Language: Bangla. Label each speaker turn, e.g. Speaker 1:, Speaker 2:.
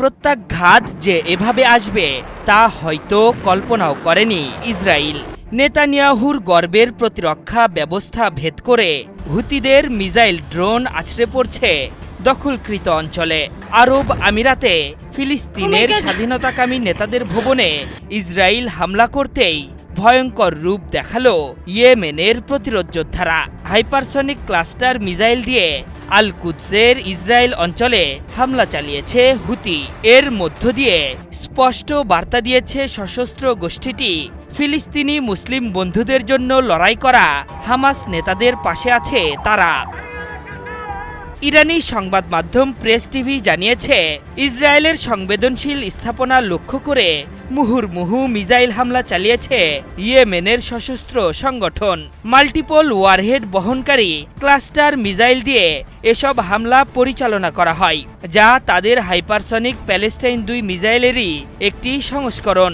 Speaker 1: প্রত্যাঘাত যে এভাবে আসবে তা হয়তো কল্পনাও করেনি ইসরায়েল নেতানিয়াহুর গর্বের প্রতিরক্ষা ব্যবস্থা ভেদ করে হুতিদের মিসাইল ড্রোন আছড়ে পড়ছে দখলকৃত অঞ্চলে। আরব আমিরাতে ফিলিস্তিনের স্বাধীনতাকামী নেতাদের ভবনে ইসরায়েল হামলা করতেই ভয়ঙ্কর রূপ দেখাল ইয়েমেনের প্রতিরোধ যোদ্ধারা। হাইপারসনিক ক্লাস্টার মিসাইল দিয়ে আল কুদসের ইসরায়েল অঞ্চলে হামলা চালিয়েছে হুতি। এর মধ্য দিয়ে স্পষ্ট বার্তা দিয়েছে সশস্ত্র গোষ্ঠীটি, ফিলিস্তিনি মুসলিম বন্ধুদের জন্য লড়াই করা হামাস নেতাদের পাশে আছে তারা। ইরানি সংবাদ মাধ্যম প্রেস টিভি জানিয়েছে, ইসরায়েলের সংবেদনশীল স্থাপনা লক্ষ্য করে মুহুর্মুহু মিজাইল হামলা চালিয়েছে ইয়েমেনের সশস্ত্র সংগঠন। মাল্টিপল ওয়ারহেড বহনকারী ক্লাস্টার মিজাইল দিয়ে এসব হামলা পরিচালনা করা হয়, যা তাদের হাইপারসনিক প্যালেস্টাইন দুই মিজাইলেরই একটি সংস্করণ।